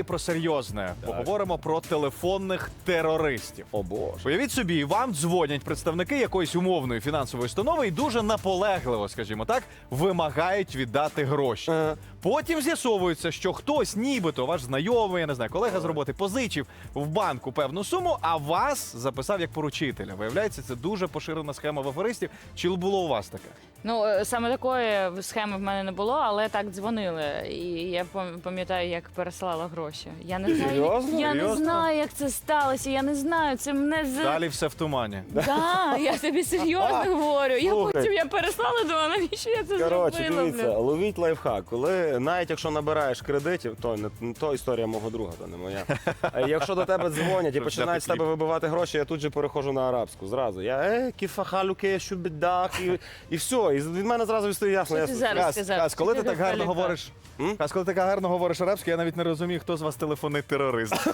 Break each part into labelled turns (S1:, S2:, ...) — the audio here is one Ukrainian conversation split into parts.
S1: І про серйозне поговоримо про телефонних терористів.
S2: О боже.
S1: Уявіть собі, вам дзвонять представники якоїсь умовної фінансової установи і дуже наполегливо, скажімо так, вимагають віддати гроші.
S2: Ага.
S1: Потім з'ясовується, що хтось, нібито ваш знайомий, я не знаю, колега з роботи, позичив в банку певну суму, а вас записав як поручителя. Виявляється, це дуже поширена схема в аферистів. Чи було у вас таке?
S3: Ну е, саме такої схеми в мене не було, але так дзвонили. І я пам- пам'ятаю, як пересилала гроші. Я не знаю,
S2: Серйозно?
S3: я не
S1: Серйозно?
S3: знаю, як це сталося. Я не знаю. Це мене з
S1: Далі все в тумані.
S3: да, я тобі серйозно говорю. Я
S2: Слухай.
S3: потім я переслала, думала, навіщо я це
S2: Коротше,
S3: зробила?
S2: дивіться,
S3: блін?
S2: ловіть лайфхак. Коли навіть якщо набираєш кредитів, то не то історія мого друга, то не моя. А якщо до тебе дзвонять і починають з тебе вибивати гроші, я тут же переходжу на арабську. Зразу. Я е, кіфахалюке, щубідак, і, і все. І від мене зразу стає ясно.
S3: Що ти
S2: с-
S3: зараз
S1: Кас,
S3: сказав?
S1: Кас, коли ти так гарно говориш.
S2: М?
S1: Коли ти так гарно говориш арабською, я навіть не розумію, хто з вас телефонний терорист.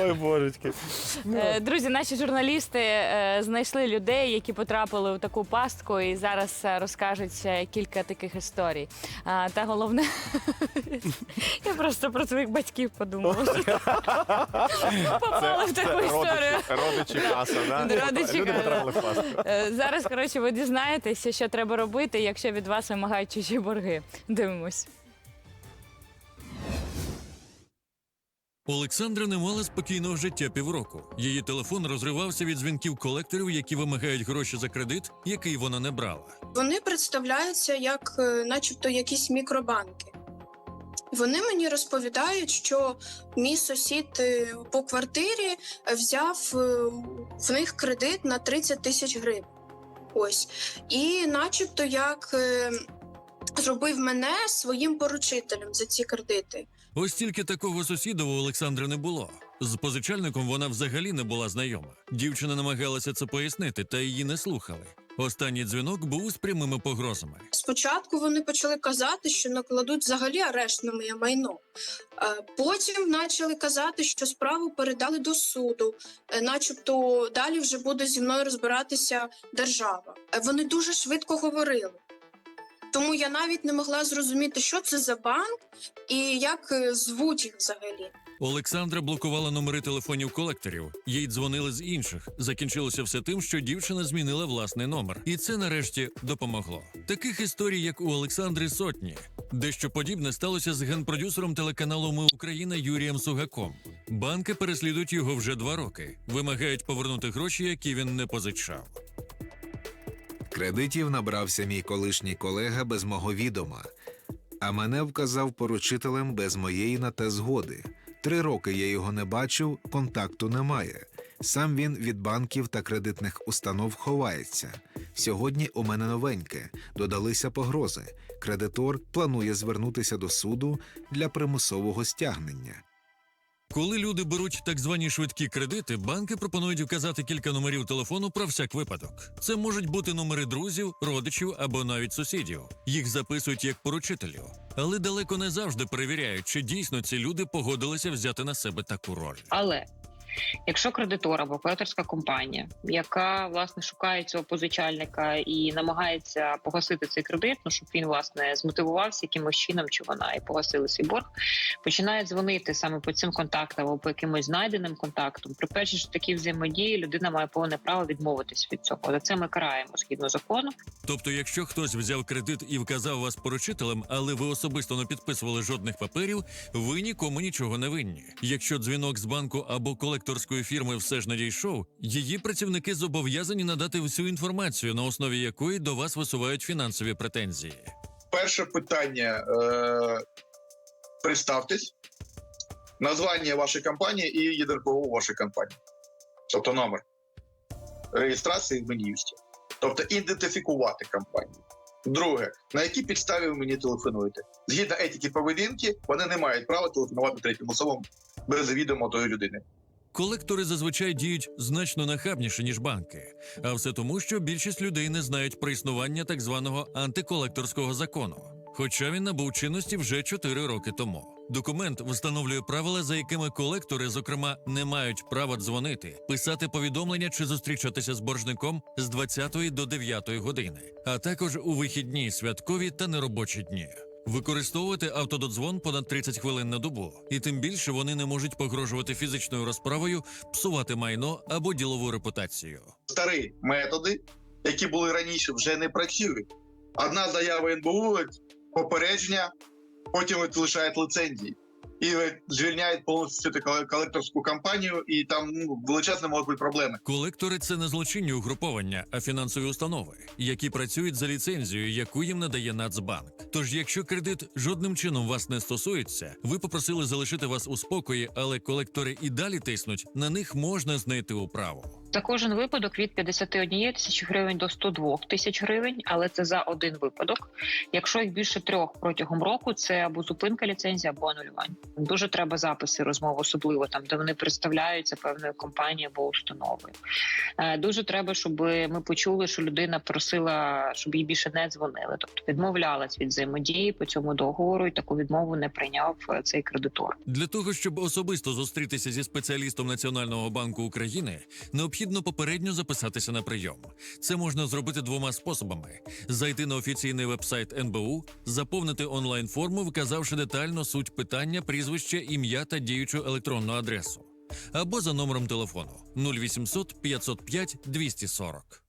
S2: Ой, божечки.
S3: Е, Друзі, наші журналісти е, знайшли людей, які потрапили у таку пастку, і зараз е, розкажуть е, кілька таких історій. А, Та головне, я просто про своїх батьків подумала. що Попали в таку історію.
S1: родичі Каса, да?
S3: Родичі
S1: Люди
S3: Каса.
S1: потрапили в пастку.
S3: Е, Зараз, коротше, ви дізнаєтеся, що треба робити, якщо від вас вимагають чужі борги. Дивимось.
S4: Олександра не мала спокійного життя півроку. Її телефон розривався від дзвінків колекторів, які вимагають гроші за кредит, який вона не брала.
S5: Вони представляються як, е, начебто, якісь мікробанки. Вони мені розповідають, що мій сусід е, по квартирі взяв е, в них кредит на 30 тисяч гривень. Ось. І начебто як зробив мене своїм поручителем за ці кредити.
S4: Ось тільки такого сусіда у Олександри не було. З позичальником вона взагалі не була знайома. Дівчина намагалася це пояснити, та її не слухали. Останній дзвінок був з прямими погрозами.
S5: Спочатку вони почали казати, що накладуть взагалі арешт на моє майно. Е, Потім почали казати, що справу передали до суду, е, начебто далі вже буде зі мною розбиратися держава. Е, Вони дуже швидко говорили. Тому я навіть не могла зрозуміти, що це за банк і як е, звуть їх взагалі.
S4: Олександра блокувала номери телефонів колекторів. Їй дзвонили з інших. Закінчилося все тим, що дівчина змінила власний номер, і це нарешті допомогло. Таких історій, як у Олександри, сотні. Дещо подібне сталося з генпродюсером телеканалу Ми Україна Юрієм Сугаком. Банки переслідують його вже два роки. Вимагають повернути гроші, які він не позичав.
S6: Кредитів набрався мій колишній колега без мого відома, а мене вказав поручителем без моєї на те згоди. Три роки я його не бачив, контакту немає. Сам він від банків та кредитних установ ховається. Сьогодні у мене новеньке, додалися погрози. Кредитор планує звернутися до суду для примусового стягнення.
S4: Коли люди беруть так звані швидкі кредити, банки пропонують вказати кілька номерів телефону про всяк випадок. Це можуть бути номери друзів, родичів або навіть сусідів. Їх записують як поручителів, але далеко не завжди перевіряють, чи дійсно ці люди погодилися взяти на себе таку роль.
S7: Але якщо кредитор або кредиторська компанія, яка власне шукає цього позичальника і намагається погасити цей кредит, ну щоб він власне змотивувався якимось чином, чи вона і погасили свій борг, починає дзвонити саме по цим контактам або по якимось знайденим контактам. При першій ж такій взаємодії людина має повне право відмовитись від цього. За це ми караємо згідно закону.
S4: Тобто, якщо хтось взяв кредит і вказав вас поручителем, але ви особисто не підписували жодних паперів, ви нікому нічого не винні. Якщо дзвінок з банку або колекторської фірми все ж надійшов, її працівники зобов'язані надати всю інформацію, на основі якої до вас висувають фінансові претензії.
S8: Перше питання. Е, представтесь, названня вашої компанії і ЄДРПО вашої компанії. Тобто номер реєстрації Мін'юсті. Тобто ідентифікувати компанію. Друге, на якій підставі ви мені телефонуєте? Згідно етики поведінки, вони не мають права телефонувати третім особам без відома тої людини.
S4: Колектори зазвичай діють значно нахабніше, ніж банки, а все тому, що більшість людей не знають про існування так званого антиколекторського закону, хоча він набув чинності вже 4 роки тому. Документ встановлює правила, за якими колектори, зокрема, не мають права дзвонити, писати повідомлення чи зустрічатися з боржником з 20 до 9 години, а також у вихідні, святкові та неробочі дні. Використовувати автододзвон понад 30 хвилин на добу, і тим більше вони не можуть погрожувати фізичною розправою, псувати майно або ділову репутацію.
S8: Старі методи, які були раніше, вже не працюють. Одна заява НБУ, попередження, потім лишають ліцензії. І звільняють повністю колекторську кампанію, і там ну, величезні можуть бути проблеми.
S4: Колектори це не злочинні угруповання, а фінансові установи, які працюють за ліцензією, яку їм надає Нацбанк. Тож, якщо кредит жодним чином вас не стосується, ви попросили залишити вас у спокої, але колектори і далі тиснуть, на них можна знайти управу.
S7: За кожен випадок від 51 тисячі гривень до 102 тисяч гривень, але це за один випадок. Якщо їх більше трьох протягом року, це або зупинка ліцензії, або анулювання. Дуже треба записи розмов, особливо там, де вони представляються певною компанією або установою. Е, Дуже треба, щоб ми почули, що людина просила, щоб їй більше не дзвонили, тобто відмовлялась від взаємодії по цьому договору, і таку відмову не прийняв е, цей кредитор.
S4: Для того щоб особисто зустрітися зі спеціалістом Національного банку України, необхідно попередньо записатися на прийом. Це можна зробити двома способами: зайти на офіційний вебсайт НБУ, заповнити онлайн форму, вказавши детально суть питання, прізвище, ім'я та діючу електронну адресу, або за номером телефону 0800 505 240.